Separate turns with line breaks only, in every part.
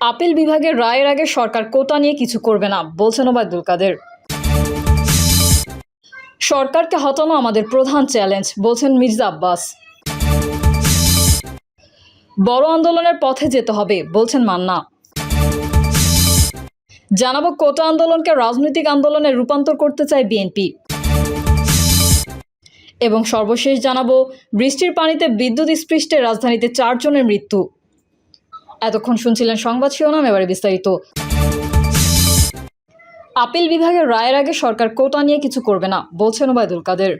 Appeal বিভাগের রায়ের আগে সরকার কোটা নিয়ে কিছু করবে না, বলছেন ওবায়দুল কাদের। সরকারকে হটানো আমাদের প্রধান চ্যালেঞ্জ, বলছেন মির্জা আব্বাস। বড় আন্দোলনের পথে যেতে হবে, বলছেন মান্না। জানাব কোটা আন্দোলনকে রাজনৈতিক আন্দোলনে রূপান্তর করতে চায় বিএনপি। এবং সর্বশেষ জানাব, বৃষ্টির পানিতে বিদ্যুৎ স্পৃষ্টে রাজধানীতে চারজনের মৃত্যু। এতক্ষণ শুনছিলেন সংবাদ শিরোনাম, এবারে বিস্তারিত। আপিল বিভাগের রায়ের আগে সরকার কোটা নিয়ে কিছু করবে না, বলছেন ওবায়দুল কাদের।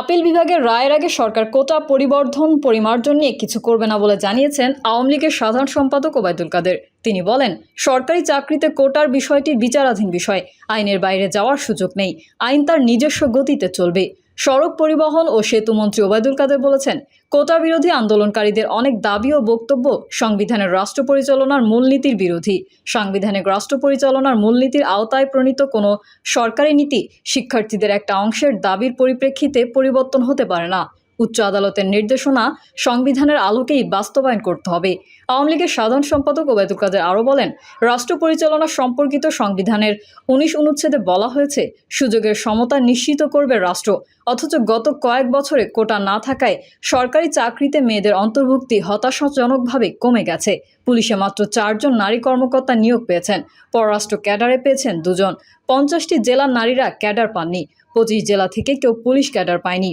আপিল বিভাগের রায়ের আগে সরকার কোটা পরিবর্ধন, পরিমার্জন নিয়ে কিছু করবে না বলে জানিয়েছেন আওয়ামী লীগের সাধারণ সম্পাদক ওবায়দুল কাদের। তিনি বলেন, সরকারি চাকরিতে কোটার বিষয়টি বিচারাধীন বিষয়, আইনের বাইরে যাওয়ার সুযোগ নেই, আইন তার নিজস্ব গতিতে চলবে। সড়ক পরিবহন ও সেতু মন্ত্রী ওবায়দুল কাদের বলেছেন, কোটা বিরোধী আন্দোলনকারীদের অনেক দাবি ও বক্তব্য সংবিধানের রাষ্ট্র পরিচালনার মূলনীতির বিরোধী। সাংবিধানিক রাষ্ট্র পরিচালনার মূলনীতির আওতায় প্রণীত কোনো সরকারি নীতি শিক্ষার্থীদের একটা অংশের দাবির পরিপ্রেক্ষিতে পরিবর্তন হতে পারে না। উচ্চ আদালতের নির্দেশনা সংবিধানের আলোকেই বাস্তবায়ন করতে হবে। আওয়ামী লীগের সাধারণ সম্পাদক ওবায়দুল কাদের আরও বলেন, রাষ্ট্র পরিচালনা সম্পর্কিত সংবিধানের উনিশ অনুচ্ছেদে বলা হয়েছে, সুযোগের সমতা নিশ্চিত করবে রাষ্ট্র, অথচ গত কয়েক বছরে কোটা না থাকায় সরকারি চাকরিতে মেয়েদের অন্তর্ভুক্তি হতাশাজনকভাবে কমে গেছে। পুলিশে মাত্র চারজন নারী কর্মকর্তা নিয়োগ পেয়েছেন, পররাষ্ট্র ক্যাডারে পেয়েছেন দুজন। পঞ্চাশটি জেলার নারীরা ক্যাডার পাননি, পঁচিশ জেলা থেকে কেউ পুলিশ ক্যাডার পায়নি।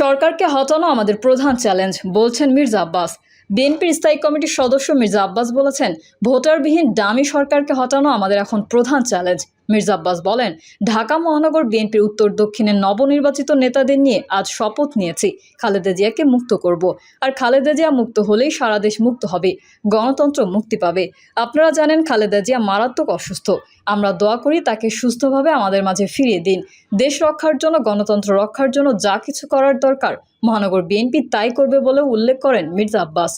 সরকারকে হটানো আমাদের প্রধান চ্যালেঞ্জ, বলছেন মির্জা আব্বাস। বিএনপির স্থায়ী কমিটির সদস্য মির্জা আব্বাস বলেছেন, ভোটারবিহীন দামি সরকারকে হটানো আমাদের এখন প্রধান চ্যালেঞ্জ। মির্জা আব্বাস বলেন, ঢাকা মহানগর বিএনপির উত্তর দক্ষিণের নবনির্বাচিত নেতাদের নিয়ে আজ শপথ নিয়েছি, খালেদা জিয়াকে মুক্ত করব। আর খালেদা জিয়া মুক্ত হলেই সারা দেশ মুক্ত হবে, গণতন্ত্র মুক্তি পাবে। আপনারা জানেন, খালেদা জিয়া মারাত্মক অসুস্থ। আমরা দোয়া করি তাকে সুস্থভাবে আমাদের মাঝে ফিরিয়ে দিন। দেশ রক্ষার জন্য, গণতন্ত্র রক্ষার জন্য যা কিছু করার দরকার, মহানগর বিএনপি তাই করবে বলেও উল্লেখ করেন মির্জা আব্বাস।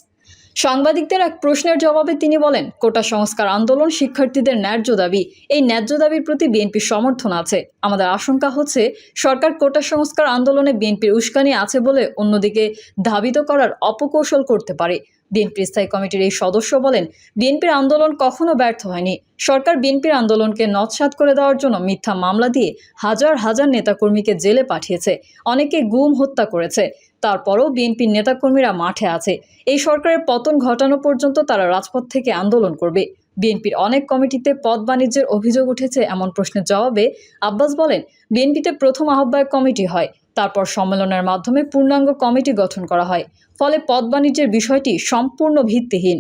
সাংবাদিকদের এক প্রশ্নের জবাবে তিনি বলেন, কোটা সংস্কার আন্দোলন শিক্ষার্থীদের ন্যায্য দাবি। এই ন্যায্য দাবির প্রতি বিএনপির সমর্থন আছে। আমাদের আশঙ্কা হচ্ছে, সরকার কোটা সংস্কার আন্দোলনে বিএনপির উস্কানি আছে বলে অন্যদিকে ধাবিত করার অপকৌশল করতে পারে। বিএনপির স্থায়ী কমিটির এই সদস্য বলেন, বিএনপির আন্দোলন কখনো ব্যর্থ হয়নি। সরকার বিএনপির আন্দোলনকে নৎসাত করে দেওয়ার জন্য মিথ্যা মামলা দিয়ে হাজার হাজার নেতাকর্মীকে জেলে পাঠিয়েছে, অনেকে গুম হত্যা করেছে। তারপরও বিএনপির নেতাকর্মীরা মাঠে আছে। এই সরকারের পতন ঘটানো পর্যন্ত তারা রাজপথ থেকে আন্দোলন করবে। বিএনপির অনেক কমিটিতে পদ বাণিজ্যের অভিযোগ উঠেছে এমন প্রশ্নের জবাবে আব্বাস বলেন, বিএনপিতে প্রথম আহ্বায়ক কমিটি হয়। তারপর সম্মেলনের মাধ্যমে পূর্ণাঙ্গ কমিটি গঠন করা হয়। ফলে পদ বাণিজ্যের বিষয়টি সম্পূর্ণ ভিত্তিহীন।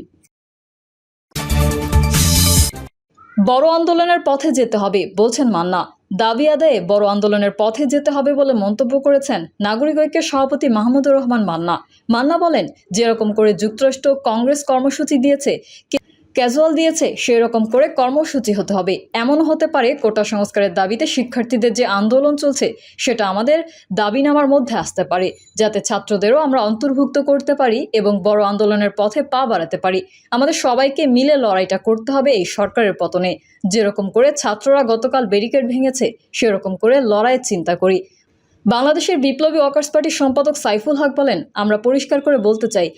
বড় আন্দোলনের পথে যেতে হবে, বলছেন মান্না। দাবি আদায়ে বড় আন্দোলনের পথে যেতে হবে বলে মন্তব্য করেছেন নাগরিক ঐক্যের সভাপতি মাহমুদুর রহমান মান্না। মান্না বলেন, যেরকম করে যুক্তরাষ্ট্র কংগ্রেস কর্মসূচি দিয়েছে ক্যাজুয়াল দিয়েছে, সেরকম করে কর্মসূচি হতে হবে। এমন হতে পারে কোটা সংস্কারের দাবিতে শিক্ষার্থীদের যে আন্দোলন চলছে, সেটা আমাদের দাবি নামার মধ্যে আসতে পারে, যাতে ছাত্রদেরও আমরা অন্তর্ভুক্ত করতে পারি এবং বড় আন্দোলনের পথে পা বাড়াতে পারি। আমাদের সবাইকে মিলে লড়াইটা করতে হবে এই সরকারের পতনে। যেরকম করে ছাত্ররা গতকাল ব্যারিকেড ভেঙেছে, সেরকম করে লড়াইয়ের চিন্তা করি। বাংলাদেশের বিপ্লবী ওয়ার্কার্স পার্টির সম্পাদক সাইফুল হক বলেন, আমরা পরিষ্কার করে বলতে চাই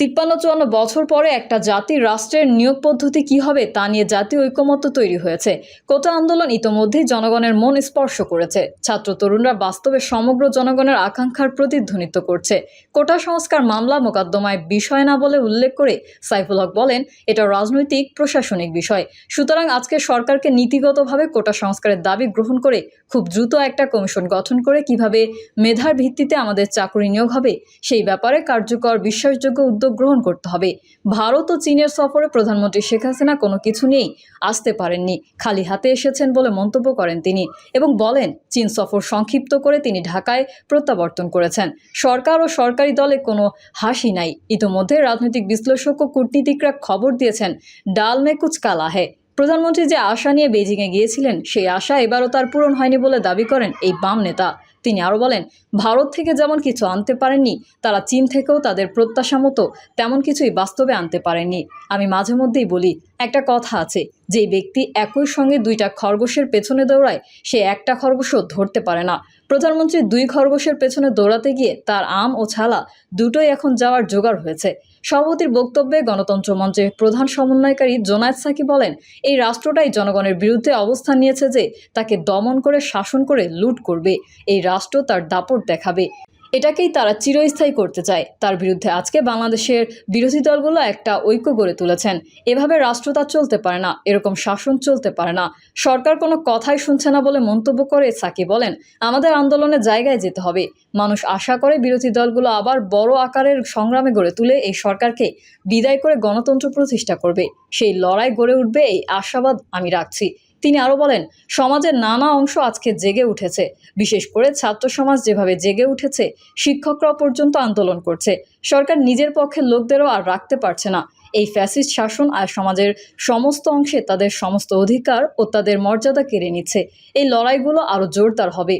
তিপ্পান্ন চুয়ান্ন বছর পরে একটা জাতির রাষ্ট্রের নিয়োগ পদ্ধতি কী হবে তা নিয়ে জাতীয় ঐকমত্য তৈরি হয়েছে। কোটা আন্দোলন ইতোমধ্যেই জনগণের মন স্পর্শ করেছে। ছাত্র তরুণরা বাস্তবে সমগ্র জনগণের আকাঙ্ক্ষার প্রতিধ্বনিত করছে। কোটা সংস্কার মামলা মোকদ্দমায় বিষয় না বলে উল্লেখ করে সাইফুল হক বলেন, এটা রাজনৈতিক, প্রশাসনিক বিষয়। সুতরাং আজকে সরকারকে নীতিগতভাবে কোটা সংস্কারের দাবি গ্রহণ করে খুব দ্রুত একটা কমিশন গঠন করে কীভাবে মেধার ভিত্তিতে আমাদের চাকরি নিয়োগ হবে, সেই ব্যাপারে কার্যকর, বিশ্বাসযোগ্য উদ্যোগ গ্রহণ করতে হবে। ভারত ও চীনের সফরে প্রধানমন্ত্রী শেখ হাসিনা কোনো কিছু নিয়েই আসতে পারেননি। খালি হাতে এসেছেন বলে মন্তব্য করেন তিনি এবং বলেন, চীন সফর সংক্ষিপ্ত করে তিনি ঢাকায় প্রত্যাবর্তন করেছেন। সরকার ও সরকারি দলে কোনো হাসি নাই। ইতোমধ্যে রাজনৈতিক বিশ্লেষক ও কূটনীতিকরা খবর দিয়েছেন, ডাল মে কুচ কালা হে প্রধানমন্ত্রী যে আশা নিয়ে বেজিংয়ে গিয়েছিলেন, সেই আশা এবারও তার পূরণ হয়নি বলে দাবি করেন এই বাম নেতা। তিনি আরও বলেন, ভারত থেকে যেমন কিছু আনতে পারেননি, তারা চীন থেকেও তাদের প্রত্যাশা মতো তেমন কিছুই বাস্তবে আনতে পারেননি। আমি মাঝে মধ্যেই বলি, একটা কথা আছে, যেই ব্যক্তি একই সঙ্গে দুইটা খরগোশের পেছনে দৌড়ায়, সে একটা খরগোশও ধরতে পারে না। প্রধানমন্ত্রী দুই খরগোশের পেছনে দৌড়াতে গিয়ে তার আম ও ছালা দুটোই এখন যাওয়ার জোগাড় হয়েছে। সভাপতির বক্তব্যে গণতন্ত্র মঞ্চের প্রধান সমন্বয়কারী জোনায়দ সাকি বলেন, এই রাষ্ট্রটাই জনগণের বিরুদ্ধে অবস্থান নিয়েছে যে তাকে দমন করে শাসন করে লুট করবে। এই রাষ্ট্র তার দাপট দেখাবে। এটাকেই তারা চিরস্থায়ী করতে চায়। তার বিরুদ্ধে আজকে বাংলাদেশের বিরোধী দলগুলো একটা ঐক্য গড়ে তুলেছেন। এভাবে রাষ্ট্রতা চলতে পারে না, এরকম শাসন চলতে পারে না। সরকার কোনো কথাই শুনছে না বলে মন্তব্য করে সাকি বলেন, আমাদের আন্দোলনের জায়গায় যেতে হবে। মানুষ আশা করে বিরোধী দলগুলো আবার বড় আকারের সংগ্রামে গড়ে তুলে এই সরকারকে বিদায় করে গণতন্ত্র প্রতিষ্ঠা করবে। সেই লড়াই গড়ে উঠবে এই আশাবাদ আমি রাখছি। তিনি আরও বলেন, সমাজের নানা অংশ আজকে জেগে উঠেছে। বিশেষ করে ছাত্র সমাজ যেভাবে জেগে উঠেছে শিক্ষকরা পর্যন্ত আন্দোলন করছে। সরকার নিজের পক্ষে লোকদেরও আর রাখতে পারছে না। এই ফ্যাসিস্ট শাসন আর সমাজের সমস্ত অংশে তাদের সমস্ত অধিকার ও তাদের মর্যাদা কেড়ে নিচ্ছে। এই লড়াইগুলো আরও জোরদার হবে।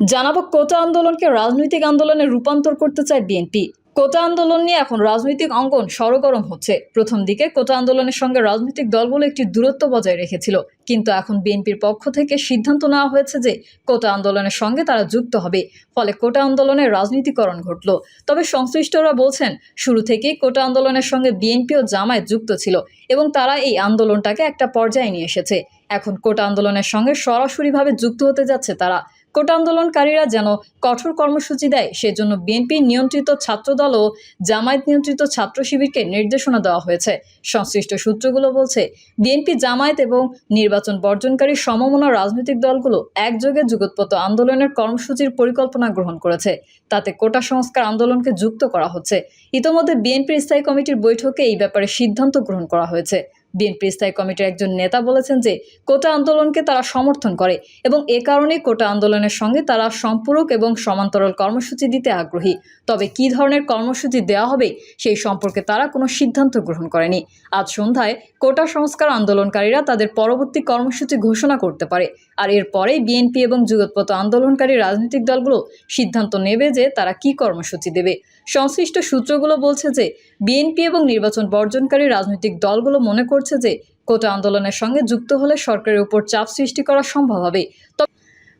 জানাব, কোটা আন্দোলনকে রাজনৈতিক আন্দোলনে রূপান্তর করতে চায় বিএনপি। কোটা আন্দোলন নিয়ে এখন রাজনৈতিক অঙ্গন সরগরম হচ্ছে। প্রথম দিকে কোটা আন্দোলনের সঙ্গে রাজনৈতিক দলগুলো একটি দূরত্ব বজায় রেখেছিল। কিন্তু এখন বিএনপির পক্ষ থেকে সিদ্ধান্ত নেওয়া হয়েছে যে কোটা আন্দোলনের সঙ্গে তারা যুক্ত হবে। ফলে কোটা আন্দোলনের রাজনীতিকরণ ঘটল। তবে সংশ্লিষ্টরা বলছেন, শুরু থেকেই কোটা আন্দোলনের সঙ্গে বিএনপি ও জামায়াত যুক্ত ছিল এবং তারা এই আন্দোলনটাকে একটা পর্যায়ে নিয়ে এসেছে। এখন কোটা আন্দোলনের সঙ্গে সরাসরিভাবে যুক্ত হতে যাচ্ছে তারা। কোটা আন্দোলনকারীরা যেন কঠোর কর্মসূচি দেয়, সেজন্য বিএনপি নিয়ন্ত্রিত ছাত্রদল ও জামায়াত নিয়ন্ত্রিত ছাত্র শিবিরকে নির্দেশনা দেওয়া হয়েছে। সংশ্লিষ্ট সূত্রগুলো বলছে, বিএনপি জামায়াত এবং নির্বাচন বর্জনকারী সমমনা রাজনৈতিক দলগুলো একযোগে যুগোৎপত আন্দোলনের কর্মসূচির পরিকল্পনা গ্রহণ করেছে। তাতে কোটা সংস্কার আন্দোলনকে যুক্ত করা হচ্ছে। ইতোমধ্যে বিএনপির স্থায়ী কমিটির বৈঠকে এই ব্যাপারে সিদ্ধান্ত গ্রহণ করা হয়েছে। বিএনপি স্থায়ী কমিটির একজন নেতা বলেছেন যে, কোটা আন্দোলনকে তারা সমর্থন করে এবং এ কারণে কোটা আন্দোলনের সঙ্গে তারা সম্পূরক এবং সমান্তরাল কর্মসূচি দিতে আগ্রহী। তবে কী ধরনের কর্মসূচি দেওয়া হবে সেই সম্পর্কে তারা কোনো সিদ্ধান্ত গ্রহণ করেনি। আজ সন্ধ্যায় কোটা সংস্কার আন্দোলনকারীরা তাদের পরবর্তী কর্মসূচি ঘোষণা করতে পারে। আর এরপরেই বিএনপি এবং যুগোৎপত আন্দোলনকারী রাজনৈতিক দলগুলো সিদ্ধান্ত নেবে যে তারা কী কর্মসূচি দেবে। সংশ্লিষ্ট সূত্রগুলো বলছে যে বিএনপি এবং নির্বাচন বর্জনকারী রাজনৈতিক দলগুলো মনে করছে যে কোটা আন্দোলনের সঙ্গে যুক্ত হলে সরকারের উপর চাপ সৃষ্টি করা সম্ভব হবে। তবে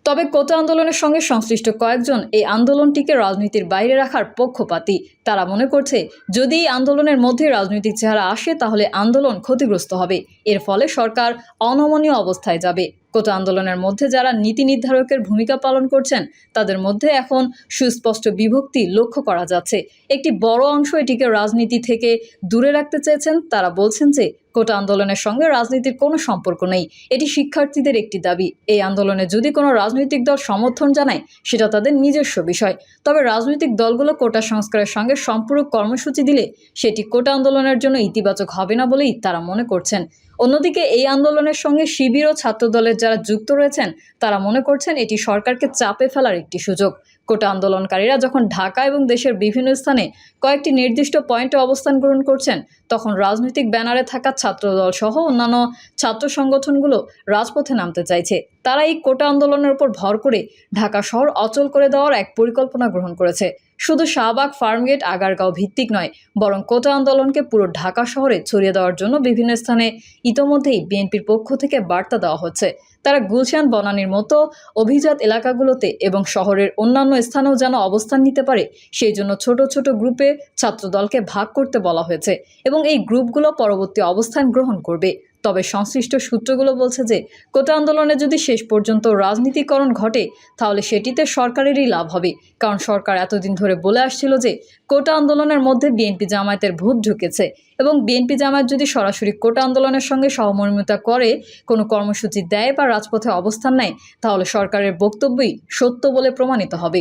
তবে কোটা আন্দোলনের সঙ্গে সংশ্লিষ্ট কয়েকজন এই আন্দোলনটিকে রাজনীতির বাইরে রাখার পক্ষপাতী। তারা মনে করছে, যদি এই আন্দোলনের মধ্যে রাজনৈতিক চেহারা আসে, তাহলে আন্দোলন ক্ষতিগ্রস্ত হবে। এর ফলে সরকার অনমনীয় অবস্থায় যাবে। কোটা আন্দোলনের মধ্যে যারা নীতি নির্ধারকের ভূমিকা পালন করছেন, তাদের মধ্যে এখন সুস্পষ্ট বিভক্তি লক্ষ্য করা যাচ্ছে। একটি বড় অংশ এটিকে রাজনীতি থেকে দূরে রাখতে চেয়েছেন। তারা বলছেন যে কোটা আন্দোলনের সঙ্গে রাজনীতির কোনো সম্পর্ক নেই। এটি শিক্ষার্থীদের একটি দাবি। এই আন্দোলনে যদি কোনো রাজনৈতিক দল সমর্থন জানায়, সেটা তাদের নিজস্ব বিষয়। তবে রাজনৈতিক দলগুলো কোটা সংস্কারের সঙ্গে সম্পূরক কর্মসূচি দিলে সেটি কোটা আন্দোলনের জন্য ইতিবাচক হবে না বলেই তারা মনে করছেন। অন্যদিকে এই আন্দোলনের সঙ্গে শিবির ও ছাত্রদলের যারা যুক্ত রয়েছেন, তারা মনে করছেন এটি সরকারকে চাপে ফেলার একটি সুযোগ। কোটা আন্দোলনকারীরা যখন ঢাকা এবং দেশের বিভিন্ন স্থানে কয়েকটি নির্দিষ্ট পয়েন্টে অবস্থান গ্রহণ করছেন, তখন রাজনৈতিক ব্যানারে থাকা ছাত্রদল সহ অন্যান্য ছাত্র সংগঠনগুলো রাজপথে নামতে চাইছে। তারা এই কোটা আন্দোলনের উপর ভর করে ঢাকা শহর অচল করে দেওয়ার এক পরিকল্পনা গ্রহণ করেছে। শুধু শাহবাগ, ফার্মগেট, আগারগাঁও ভিত্তিক নয়, বরং কোটা আন্দোলনকে পুরো ঢাকা শহরে ছড়িয়ে দেওয়ার জন্য বিভিন্ন স্থানে ইতোমধ্যেই বিএনপির পক্ষ থেকে বার্তা দেওয়া হচ্ছে। তারা গুলশান বনানির মতো অভিজাত এলাকাগুলোতে এবং শহরের অন্যান্য স্থানেও যেন অবস্থান নিতে পারে, সেই জন্য ছোট ছোট গ্রুপে ছাত্রদলকে ভাগ করতে বলা হয়েছে এবং এই গ্রুপগুলো পরবর্তী অবস্থান গ্রহণ করবে। তবে সংশ্লিষ্ট সূত্রগুলো বলছে যে, কোটা আন্দোলনে যদি শেষ পর্যন্ত রাজনীতিকরণ ঘটে, তাহলে সেটিতে সরকারেরই লাভ হবে। কারণ সরকার এতদিন ধরে বলে আসছিল যে, কোটা আন্দোলনের মধ্যে বিএনপি জামায়াতের ভূত ঢুকেছে এবং বিএনপি জামায়াত যদি সরাসরি কোটা আন্দোলনের সঙ্গে সহমর্মিতা করে, কোনো কর্মসূচি দেয় বা রাজপথে অবস্থান নেয়, তাহলে সরকারের বক্তব্যই সত্য বলে প্রমাণিত হবে।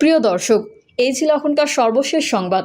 প্রিয় দর্শক, এই ছিল এখনকার সর্বশেষ সংবাদ।